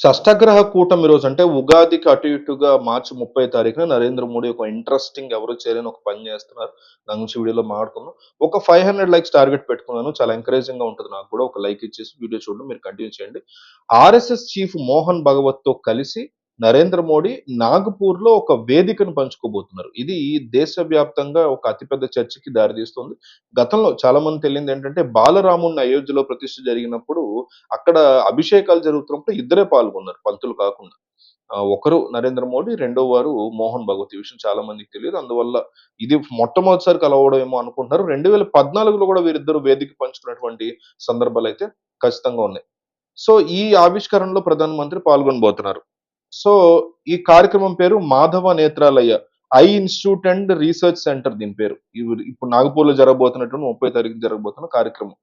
షష్ఠగ్రహ కూటమి రోజు అంటే ఉగాదికి అటు ఇటుగా మార్చి ముప్పై తారీఖున నరేంద్ర మోడీ ఒక ఇంట్రెస్టింగ్ ఎవరు చేయలేని ఒక పని చేస్తున్నారు. దాని గురించి వీడియోలో మాట్లాడుకుందాం. ఒక ఫైవ్ హండ్రెడ్ లైక్స్ టార్గెట్ పెట్టుకున్నాను. చాలా ఎంకరేజింగ్గా ఉంటుంది. నాకు కూడా ఒక లైక్ ఇచ్చేసి వీడియో చూడడం. మీరు కంటిన్యూ చేయండి. ఆర్ఎస్ఎస్ చీఫ్ మోహన్ భగవత్తో కలిసి నరేంద్ర మోడీ నాగపూర్లో ఒక వేదికను పంచుకోబోతున్నారు. ఇది దేశవ్యాప్తంగా ఒక అతిపెద్ద చర్చకి దారితీస్తుంది. గతంలో చాలా మంది తెలియంది ఏంటంటే బాలరాముని అయోధ్యలో ప్రతిష్ఠ జరిగినప్పుడు అక్కడ అభిషేకాలు జరుగుతున్నప్పుడు ఇద్దరే పాల్గొన్నారు పంతులు కాకుండా. ఒకరు నరేంద్ర మోడీ రెండో వారు మోహన్ భగవత్. ఈ విషయం చాలా మందికి తెలియదు. అందువల్ల ఇది మొట్టమొదటిసారి కలవడం ఏమో అనుకుంటున్నారు. రెండు వేల పద్నాలుగులో కూడా వీరిద్దరు వేదిక పంచుకున్నటువంటి సందర్భాలు అయితే ఖచ్చితంగా ఉన్నాయి. సో ఈ ఆవిష్కరణలో ప్రధానమంత్రి పాల్గొనబోతున్నారు. సో ఈ కార్యక్రమం పేరు Madhava Netralaya. Eye institute and research centre దీని పేరు. ఇవి ఇప్పుడు నాగపూర్లో జరగబోతున్నటువంటి ముప్పై తారీఖు జరగబోతున్న కార్యక్రమం.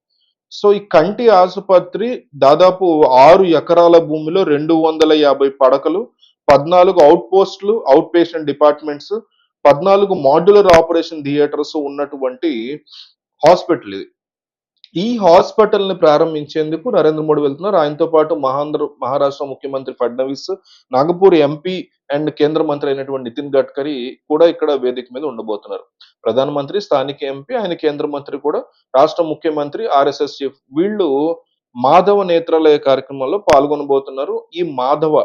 సో ఈ కంటి ఆసుపత్రి దాదాపు ఆరు ఎకరాల భూమిలో రెండు వందల యాభై పడకలు పద్నాలుగు అవుట్ పోస్టులు అవుట్ పేషెంట్ డిపార్ట్మెంట్స్ పద్నాలుగు మాడ్యులర్ ఆపరేషన్ థియేటర్స్ ఉన్నటువంటి హాస్పిటల్ ఇది. ఈ హాస్పిటల్ని ప్రారంభించేందుకు నరేంద్ర మోడీ వెళ్తున్నారు. ఆయనతో పాటు మహాంధ్ర మహారాష్ట్ర ముఖ్యమంత్రి ఫడ్నవీస్ నాగపూర్ ఎంపీ అండ్ కేంద్ర మంత్రి అయినటువంటి నితిన్ గడ్కరీ కూడా ఇక్కడ వేదిక మీద ఉండబోతున్నారు. ప్రధానమంత్రి స్థానిక ఎంపీ ఆయన కేంద్ర మంత్రి కూడా రాష్ట్ర ముఖ్యమంత్రి ఆర్ఎస్ఎస్ చీఫ్ వీళ్ళు మాధవ నేత్రాలయ కార్యక్రమంలో పాల్గొనబోతున్నారు. ఈ మాధవ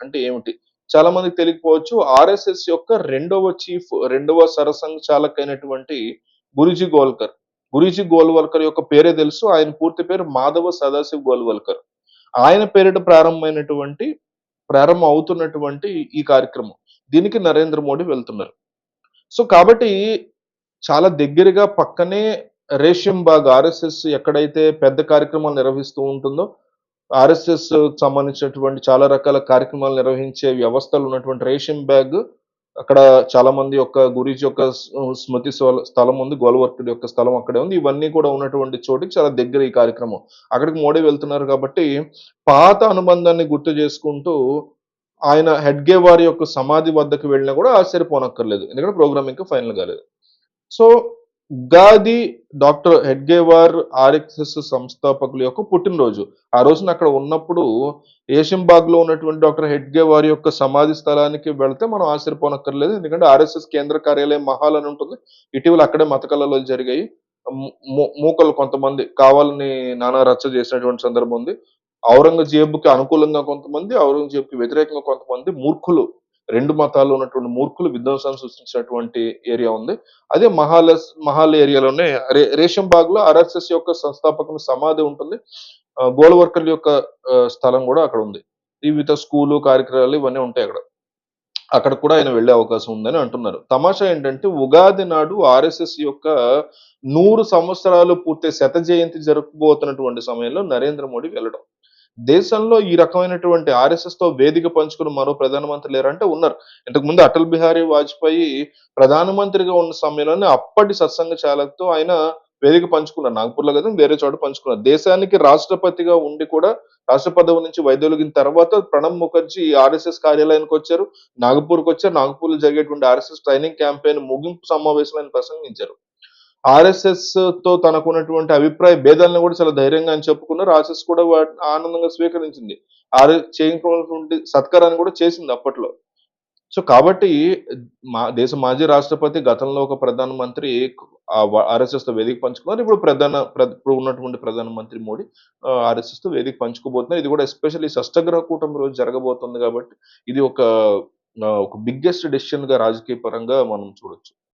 అంటే ఏమిటి? చాలా మందికి తెలియకపోవచ్చు ఆర్ఎస్ఎస్ యొక్క రెండవ చీఫ్ రెండవ సరసంఘ చాలక్ అయినటువంటి గురుజీ గోల్కర్. గురూజీ గోల్వల్కర్ యొక్క పేరే తెలుసు. ఆయన పూర్తి పేరు మాధవ సదాశివ్ గోల్వల్కర్. ఆయన పేరిట ప్రారంభమైనటువంటి ప్రారంభం అవుతున్నటువంటి ఈ కార్యక్రమం. దీనికి నరేంద్ర మోడీ వెళ్తున్నారు. సో కాబట్టి చాలా దగ్గరగా పక్కనే రేషియం బాగ్ ఆర్ఎస్ఎస్ ఎక్కడైతే పెద్ద కార్యక్రమాలు నిర్వహిస్తూ ఉంటుందో ఆర్ఎస్ఎస్ సంబంధించినటువంటి చాలా రకాల కార్యక్రమాలు నిర్వహించే వ్యవస్థలు ఉన్నటువంటి రేషియం బ్యాగ్ అక్కడ చాలా మంది యొక్క గురీజీ యొక్క స్మృతి స్థలం ఉంది గోల్వర్తుడి యొక్క స్థలం అక్కడే ఉంది. ఇవన్నీ కూడా ఉన్నటువంటి చోటికి చాలా దగ్గర ఈ కార్యక్రమం. అక్కడికి మోడీ వెళ్తున్నారు కాబట్టి పాత అనుబంధాన్ని గుర్తు చేసుకుంటూ ఆయన హెడ్గే వారి యొక్క సమాధి వద్దకు వెళ్ళినా కూడా ఆశ్చర్యపోనక్కర్లేదు. ఎందుకంటే ప్రోగ్రామ్ ఇంకా ఫైనల్ కాలేదు so Ugadi doctor Hedgewar RSS సంస్థాపకుల యొక్క పుట్టినరోజు. ఆ రోజున అక్కడ ఉన్నప్పుడు ఏషింబాగ్లో ఉన్నటువంటి డాక్టర్ హెడ్గేవార్ యొక్క సమాధి స్థలానికి వెళ్తే మనం ఆశ్చర్యపోనక్కర్లేదు. ఎందుకంటే ఆర్ఎస్ఎస్ కేంద్ర కార్యాలయం మహాల్ అని ఉంటుంది. ఇటీవల అక్కడే మతకళలు జరిగాయి. మూ- మూకలు కొంతమంది కావాలని నానా రచ్చ చేసినటువంటి సందర్భం ఉంది. ఔరంగజేబుకి అనుకూలంగా కొంతమంది ఔరంగజేబుకి వ్యతిరేకంగా కొంతమంది మూర్ఖులు రెండు మతాలు ఉన్నటువంటి మూర్ఖులు విధ్వంసాన్ని సృష్టించినటువంటి ఏరియా ఉంది. అదే మహాల మహాల్ ఏరియాలోనే రే రేషంబాగ్లో ఆర్ఎస్ఎస్ యొక్క సంస్థాపకుని సమాధి ఉంటుంది. ఆ, గోల్వర్కర్ యొక్క స్థలం కూడా అక్కడ ఉంది. వివిధ స్కూలు కార్యక్రమాలు ఇవన్నీ ఉంటాయి అక్కడ. అక్కడ కూడా ఆయన వెళ్ళే అవకాశం ఉందని అంటున్నారు. తమాషా ఏంటంటే ఉగాది నాడు ఆర్ఎస్ఎస్ యొక్క నూరు సంవత్సరాలు పూర్తి శత జయంతి జరుపుకోబోతున్నటువంటి సమయంలో నరేంద్ర మోడీ వెళ్ళడం. దేశంలో ఈ రకమైనటువంటి ఆర్ఎస్ఎస్తో వేదిక పంచుకుని మరో ప్రధానమంత్రి లేరంటే ఉన్నారు. ఇంతకు ముందు అటల్ బిహారీ వాజ్పేయి ప్రధానమంత్రిగా ఉన్న సమయంలోనే అప్పటి సత్సంగ చాలకతో ఆయన వేదిక పంచుకున్నారు. నాగపూర్లో కదా వేరే చోట పంచుకున్నారు. దేశానికి రాష్ట్రపతిగా ఉండి కూడా రాష్ట్ర పదవి నుంచి వైదొలిగిన తర్వాత ప్రణబ్ ముఖర్జీ ఆర్ఎస్ఎస్ కార్యాలయానికి వచ్చారు. నాగపూర్కి వచ్చారు. నాగపూర్లో జరిగేటువంటి ఆర్ఎస్ఎస్ ట్రైనింగ్ క్యాంపెయిన్ ముగింపు సమావేశంలో ఆయన ప్రసంగించారు. ఆర్ఎస్ఎస్తో తనకున్నటువంటి అభిప్రాయ భేదాలను కూడా చాలా ధైర్యంగా అని చెప్పుకున్నారు. ఆర్ఎస్ఎస్ కూడా వాటిని ఆనందంగా స్వీకరించింది. ఆర్ చేయకున్నటువంటి సత్కారాన్ని కూడా చేసింది అప్పట్లో. సో కాబట్టి మా దేశ మాజీ రాష్ట్రపతి గతంలో ఒక ప్రధానమంత్రి ఆర్ఎస్ఎస్తో వేదిక పంచుకున్నారు. ఇప్పుడు ప్రధాన ప్ర- ఇప్పుడు ఉన్నటువంటి ప్రధానమంత్రి మోడీ ఆర్ఎస్ఎస్తో వేదిక పంచుకోబోతున్నారు. ఇది కూడా ఎస్పెషల్లీ షష్టగ్రహ కూటమి రోజు జరగబోతుంది కాబట్టి ఇది ఒక ఒక బిగ్గెస్ట్ డెసిషన్గా రాజకీయ పరంగా మనం చూడొచ్చు.